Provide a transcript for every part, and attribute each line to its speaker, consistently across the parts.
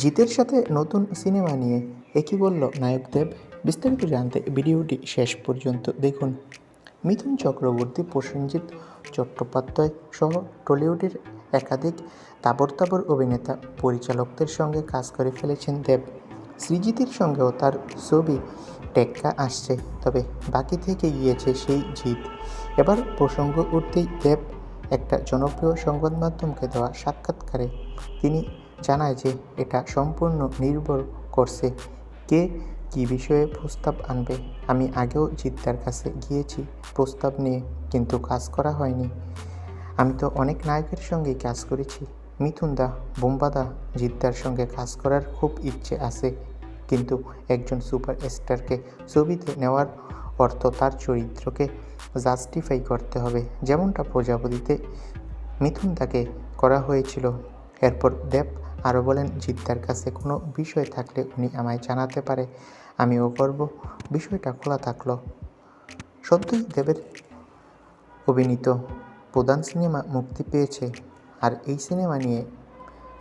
Speaker 1: জিতের সাথে নতুন সিনেমা নিয়ে একই বলল নায়ক দেব। বিস্তারিত জানতে ভিডিওটি শেষ পর্যন্ত দেখুন। মিথুন চক্রবর্তী, প্রসেনজিৎ চট্টোপাধ্যায় সহ টলিউডের একাধিক তাবর তাবর অভিনেতা পরিচালকদের সঙ্গে কাজ করে ফেলেছেন দেব। সৃজিতের সঙ্গেও তার ছবি টেক্কা আসছে, তবে বাকি থেকে গিয়েছে সেই জিত। এবার প্রসঙ্গ উঠতেই দেব একটা জনপ্রিয় সংবাদ মাধ্যমকে দেওয়া সাক্ষাৎকারে তিনি জানায় যে এটা সম্পূর্ণ নির্ভর করছে কে কী বিষয়ে প্রস্তাব আনবে। আমি আগেও জিদ্দার কাছে গিয়েছি প্রস্তাব নিয়ে, কিন্তু কাজ করা হয়নি। আমি তো অনেক নায়কের সঙ্গেই কাজ করেছি। মিথুন দা বোম্বাদা জিদ্দার সঙ্গে কাজ করার খুব ইচ্ছে আছে। কিন্তু একজন সুপার স্টারকে ছবিতে নেওয়ার অর্থ তার চরিত্রকে জাস্টিফাই করতে হবে, যেমনটা প্রজাপতিতে মিথুন তাকে করা হয়েছিল। এরপর দেব আরও বলেন, জিদ্দার কাছে কোনো বিষয় থাকলে উনি আমায় জানাতে পারে, আমিও করব। বিষয়টা খোলা থাকল। সত্যই দেবের অভিনীত প্রধান সিনেমা মুক্তি পেয়েছে, আর এই সিনেমা নিয়ে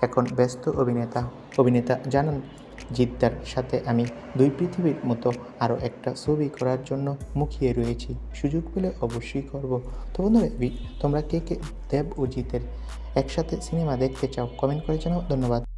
Speaker 1: এখন ব্যস্ত অভিনেতা অভিনেতা জানান জিদ্দার সাথে আমি দুই পৃথিবীর মতো আরও একটা ছবি করার জন্য মুখিয়ে রয়েছি। সুযোগ পেলে অবশ্যই করব। তো বন্ধুরা তোমরা কে কে দেব ও জিতের একসাথে সিনেমা দেখতে চাও কমেন্ট করে জানাও। ধন্যবাদ।